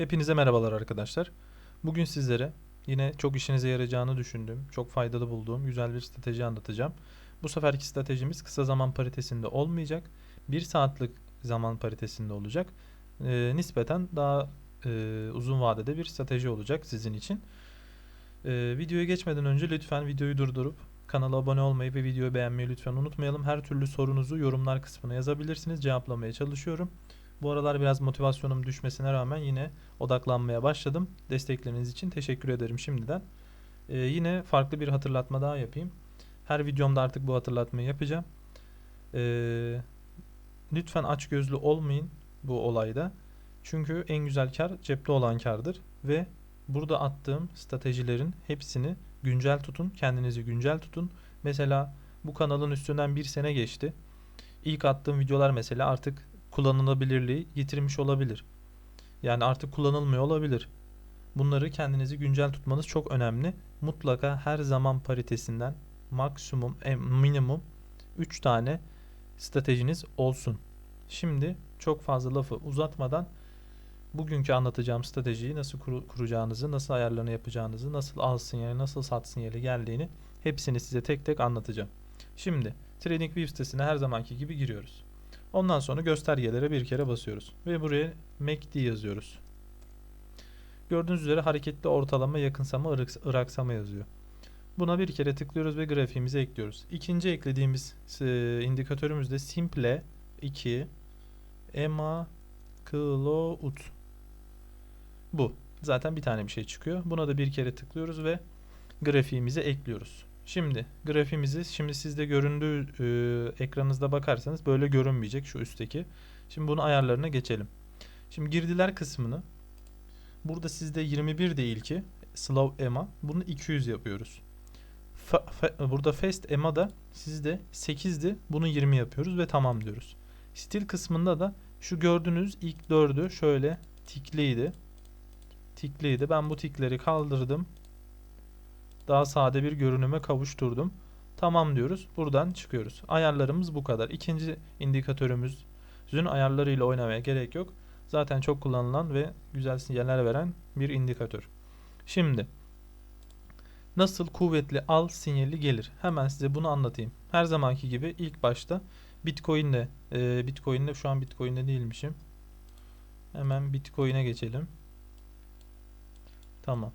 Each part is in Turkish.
Hepinize merhabalar arkadaşlar. Bugün sizlere yine çok işinize yarayacağını düşündüğüm, çok faydalı bulduğum güzel bir strateji anlatacağım. Bu seferki stratejimiz kısa zaman paritesinde olmayacak. 1 saatlik zaman paritesinde olacak. Ee, nispeten daha e, uzun vadede bir strateji olacak sizin için. Ee, videoya geçmeden önce lütfen videoyu durdurup kanala abone olmayı ve videoyu beğenmeyi lütfen unutmayalım. Her türlü sorunuzu yorumlar kısmına yazabilirsiniz. Cevaplamaya çalışıyorum. Bu aralar biraz motivasyonum düşmesine rağmen yine odaklanmaya başladım. Destekleriniz için teşekkür ederim şimdiden. Ee, yine farklı bir hatırlatma daha yapayım. Her videomda artık bu hatırlatmayı yapacağım. Ee, lütfen açgözlü olmayın bu olayda. Çünkü en güzel kar cepte olan kardır ve burada attığım stratejilerin hepsini güncel tutun. Kendinizi güncel tutun. Mesela bu kanalın üstünden bir sene geçti. İlk attığım videolar mesela artık kullanılabilirliği yitirmiş olabilir. Yani artık kullanılmıyor olabilir. Bunları kendinizi güncel tutmanız çok önemli. Mutlaka her zaman paritesinden maksimum e, minimum 3 tane stratejiniz olsun. Şimdi çok fazla lafı uzatmadan bugünkü anlatacağım stratejiyi nasıl kur- kuracağınızı, nasıl ayarlarını yapacağınızı, nasıl al sinyali, nasıl sat sinyali geldiğini hepsini size tek tek anlatacağım. Şimdi TradingView sitesine her zamanki gibi giriyoruz. Ondan sonra göstergelere bir kere basıyoruz ve buraya MACD yazıyoruz. Gördüğünüz üzere hareketli ortalama, yakınsama, ıraksama yazıyor. Buna bir kere tıklıyoruz ve grafiğimize ekliyoruz. İkinci eklediğimiz e, indikatörümüz de Simple 2 EMA Cloud. Bu. Zaten bir tane bir şey çıkıyor. Buna da bir kere tıklıyoruz ve grafiğimize ekliyoruz. Şimdi grafiğimizi şimdi sizde göründüğü e, ekranınızda bakarsanız böyle görünmeyecek şu üstteki. Şimdi bunun ayarlarına geçelim. Şimdi girdiler kısmını burada sizde 21 değil ki slow EMA bunu 200 yapıyoruz. Fa- fa- burada fast EMA da sizde 8'di bunu 20 yapıyoruz ve tamam diyoruz. Stil kısmında da şu gördüğünüz ilk dördü şöyle tikliydi. Tikliydi. Ben bu tikleri kaldırdım daha sade bir görünüme kavuşturdum. Tamam diyoruz. Buradan çıkıyoruz. Ayarlarımız bu kadar. İkinci indikatörümüzün ayarlarıyla oynamaya gerek yok. Zaten çok kullanılan ve güzel sinyaller veren bir indikatör. Şimdi nasıl kuvvetli al sinyali gelir? Hemen size bunu anlatayım. Her zamanki gibi ilk başta Bitcoin'le e, Bitcoin'le şu an Bitcoin'de değilmişim. Hemen Bitcoin'e geçelim. Tamam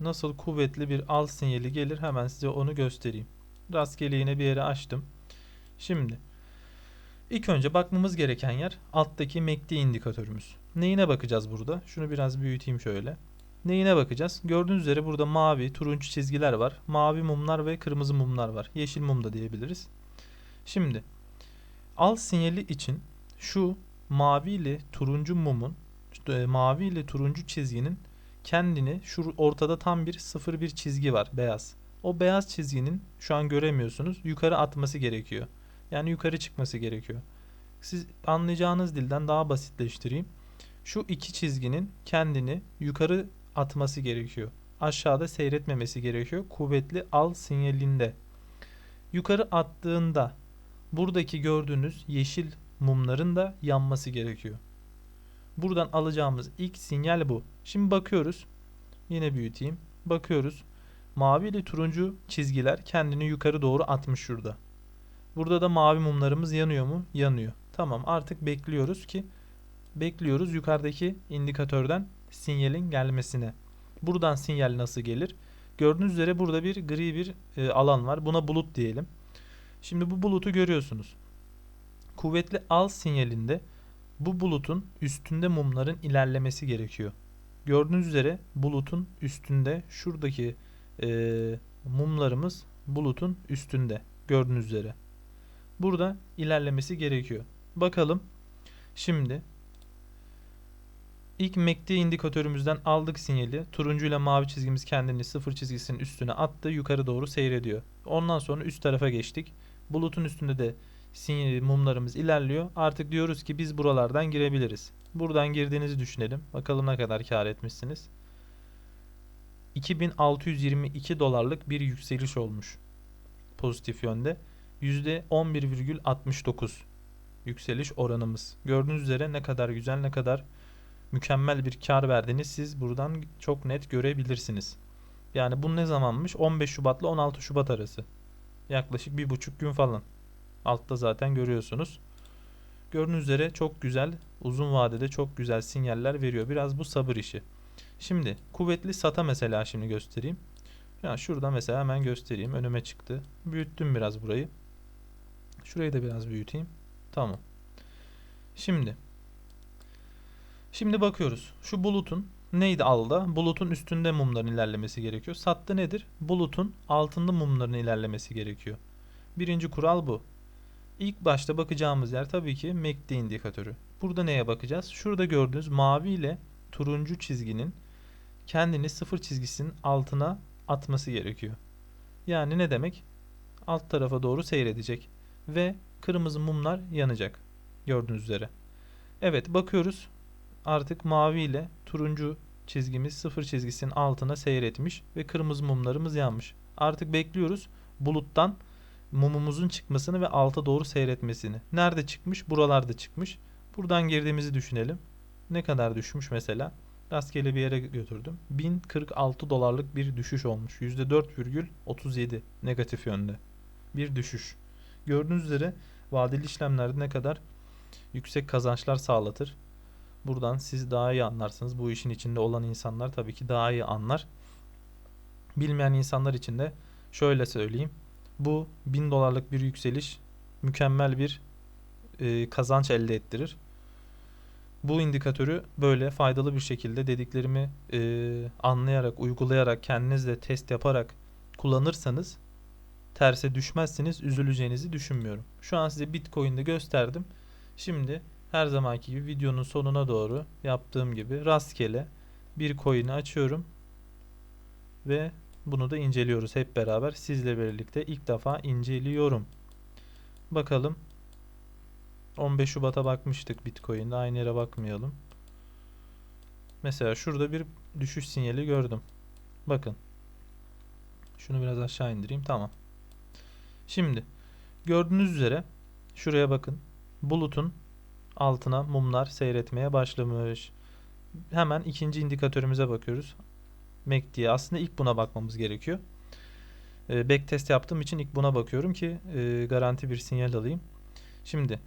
nasıl kuvvetli bir al sinyali gelir hemen size onu göstereyim. Rastgele yine bir yere açtım. Şimdi ilk önce bakmamız gereken yer alttaki MACD indikatörümüz. Neyine bakacağız burada? Şunu biraz büyüteyim şöyle. Neyine bakacağız? Gördüğünüz üzere burada mavi, turuncu çizgiler var. Mavi mumlar ve kırmızı mumlar var. Yeşil mum da diyebiliriz. Şimdi al sinyali için şu mavi ile turuncu mumun, işte mavi ile turuncu çizginin kendini şu ortada tam bir 0 bir çizgi var beyaz. O beyaz çizginin şu an göremiyorsunuz yukarı atması gerekiyor. Yani yukarı çıkması gerekiyor. Siz anlayacağınız dilden daha basitleştireyim. Şu iki çizginin kendini yukarı atması gerekiyor. Aşağıda seyretmemesi gerekiyor. Kuvvetli al sinyalinde. Yukarı attığında buradaki gördüğünüz yeşil mumların da yanması gerekiyor. Buradan alacağımız ilk sinyal bu. Şimdi bakıyoruz. Yine büyüteyim. Bakıyoruz. Mavi ile turuncu çizgiler kendini yukarı doğru atmış şurada. Burada da mavi mumlarımız yanıyor mu? Yanıyor. Tamam artık bekliyoruz ki bekliyoruz yukarıdaki indikatörden sinyalin gelmesine. Buradan sinyal nasıl gelir? Gördüğünüz üzere burada bir gri bir e, alan var. Buna bulut diyelim. Şimdi bu bulutu görüyorsunuz. Kuvvetli al sinyalinde bu bulutun üstünde mumların ilerlemesi gerekiyor. Gördüğünüz üzere bulutun üstünde şuradaki e, mumlarımız bulutun üstünde. Gördüğünüz üzere. Burada ilerlemesi gerekiyor. Bakalım. Şimdi ilk MACD indikatörümüzden aldık sinyali. Turuncu ile mavi çizgimiz kendini sıfır çizgisinin üstüne attı. Yukarı doğru seyrediyor. Ondan sonra üst tarafa geçtik. Bulutun üstünde de sinyali mumlarımız ilerliyor. Artık diyoruz ki biz buralardan girebiliriz. Buradan girdiğinizi düşünelim. Bakalım ne kadar kar etmişsiniz. 2622 dolarlık bir yükseliş olmuş. Pozitif yönde. %11,69 yükseliş oranımız. Gördüğünüz üzere ne kadar güzel ne kadar mükemmel bir kar verdiğini siz buradan çok net görebilirsiniz. Yani bu ne zamanmış? 15 Şubat'la 16 Şubat arası. Yaklaşık bir buçuk gün falan. Altta zaten görüyorsunuz. Gördüğünüz üzere çok güzel, uzun vadede çok güzel sinyaller veriyor. Biraz bu sabır işi. Şimdi kuvvetli sata mesela şimdi göstereyim. Ya şurada mesela hemen göstereyim. Önüme çıktı. Büyüttüm biraz burayı. Şurayı da biraz büyüteyim. Tamam. Şimdi Şimdi bakıyoruz. Şu bulutun neydi alda? Bulutun üstünde mumların ilerlemesi gerekiyor. Sattı nedir? Bulutun altında mumların ilerlemesi gerekiyor. Birinci kural bu. İlk başta bakacağımız yer tabii ki MACD indikatörü. Burada neye bakacağız? Şurada gördüğünüz mavi ile turuncu çizginin kendini sıfır çizgisinin altına atması gerekiyor. Yani ne demek? Alt tarafa doğru seyredecek ve kırmızı mumlar yanacak. Gördüğünüz üzere. Evet bakıyoruz. Artık mavi ile turuncu çizgimiz sıfır çizgisinin altına seyretmiş ve kırmızı mumlarımız yanmış. Artık bekliyoruz buluttan mumumuzun çıkmasını ve alta doğru seyretmesini. Nerede çıkmış? Buralarda çıkmış. Buradan girdiğimizi düşünelim. Ne kadar düşmüş mesela? Rastgele bir yere götürdüm. 1046 dolarlık bir düşüş olmuş. %4,37 negatif yönde. Bir düşüş. Gördüğünüz üzere vadeli işlemlerde ne kadar yüksek kazançlar sağlatır. Buradan siz daha iyi anlarsınız. Bu işin içinde olan insanlar tabii ki daha iyi anlar. Bilmeyen insanlar için de şöyle söyleyeyim. Bu 1000 dolarlık bir yükseliş mükemmel bir e, kazanç elde ettirir. Bu indikatörü böyle faydalı bir şekilde dediklerimi e, anlayarak, uygulayarak, kendinizle test yaparak kullanırsanız terse düşmezsiniz, üzüleceğinizi düşünmüyorum. Şu an size Bitcoin'de gösterdim. Şimdi her zamanki gibi videonun sonuna doğru yaptığım gibi rastgele bir coin'i açıyorum ve bunu da inceliyoruz hep beraber sizle birlikte ilk defa inceliyorum. Bakalım 15 Şubat'a bakmıştık Bitcoin'de aynı yere bakmayalım. Mesela şurada bir düşüş sinyali gördüm. Bakın. Şunu biraz aşağı indireyim. Tamam. Şimdi gördüğünüz üzere şuraya bakın. Bulutun altına mumlar seyretmeye başlamış. Hemen ikinci indikatörümüze bakıyoruz. MACD'ye. Aslında ilk buna bakmamız gerekiyor. E, backtest yaptığım için ilk buna bakıyorum ki e, garanti bir sinyal alayım. Şimdi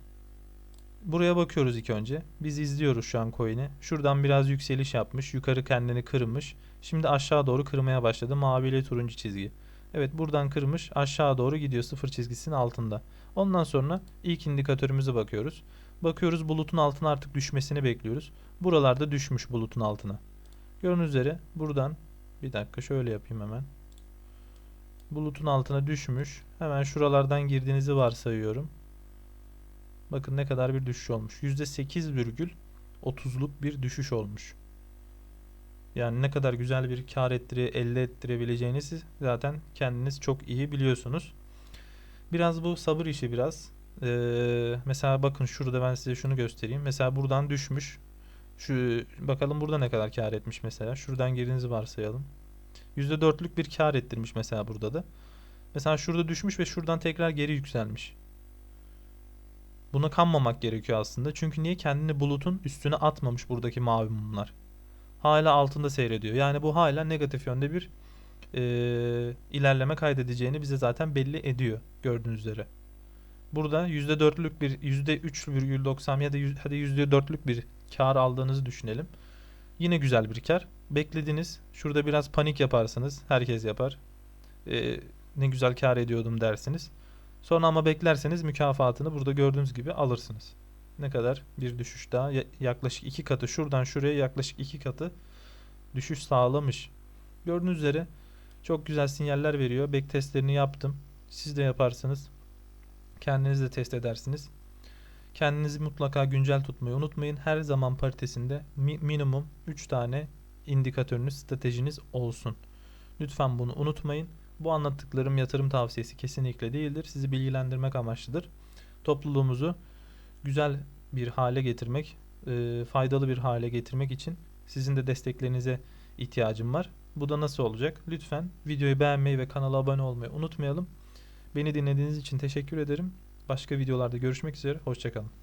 buraya bakıyoruz ilk önce. Biz izliyoruz şu an coin'i. Şuradan biraz yükseliş yapmış. Yukarı kendini kırmış. Şimdi aşağı doğru kırmaya başladı. Mavi ile turuncu çizgi. Evet buradan kırmış. Aşağı doğru gidiyor. Sıfır çizgisinin altında. Ondan sonra ilk indikatörümüze bakıyoruz. Bakıyoruz bulutun altına artık düşmesini bekliyoruz. Buralarda düşmüş bulutun altına. Gördüğünüz üzere buradan bir dakika şöyle yapayım hemen. Bulutun altına düşmüş. Hemen şuralardan girdiğinizi varsayıyorum. Bakın ne kadar bir düşüş olmuş. %8,30'luk bir düşüş olmuş. Yani ne kadar güzel bir kar ettire, elde ettirebileceğinizi zaten kendiniz çok iyi biliyorsunuz. Biraz bu sabır işi biraz. Ee, mesela bakın şurada ben size şunu göstereyim. Mesela buradan düşmüş. Şu bakalım burada ne kadar kar etmiş mesela. Şuradan girdiğinizi varsayalım. %4'lük bir kar ettirmiş mesela burada da. Mesela şurada düşmüş ve şuradan tekrar geri yükselmiş. Buna kanmamak gerekiyor aslında. Çünkü niye kendini bulutun üstüne atmamış buradaki mavi mumlar. Hala altında seyrediyor. Yani bu hala negatif yönde bir e, ilerleme kaydedeceğini bize zaten belli ediyor gördüğünüz üzere. Burada %4'lük bir %3,90 ya da hadi %4'lük bir kar aldığınızı düşünelim. Yine güzel bir kar. Beklediniz. Şurada biraz panik yaparsınız. Herkes yapar. Ee, ne güzel kar ediyordum dersiniz. Sonra ama beklerseniz mükafatını burada gördüğünüz gibi alırsınız. Ne kadar? Bir düşüş daha. Ya- Yaklaşık iki katı. Şuradan şuraya yaklaşık iki katı düşüş sağlamış. Gördüğünüz üzere çok güzel sinyaller veriyor. Backtestlerini yaptım. Siz de yaparsınız. Kendiniz de test edersiniz. Kendinizi mutlaka güncel tutmayı unutmayın. Her zaman paritesinde mi- minimum 3 tane indikatörünüz, stratejiniz olsun. Lütfen bunu unutmayın. Bu anlattıklarım yatırım tavsiyesi kesinlikle değildir. Sizi bilgilendirmek amaçlıdır. Topluluğumuzu güzel bir hale getirmek, e, faydalı bir hale getirmek için sizin de desteklerinize ihtiyacım var. Bu da nasıl olacak? Lütfen videoyu beğenmeyi ve kanala abone olmayı unutmayalım. Beni dinlediğiniz için teşekkür ederim. Başka videolarda görüşmek üzere. Hoşçakalın.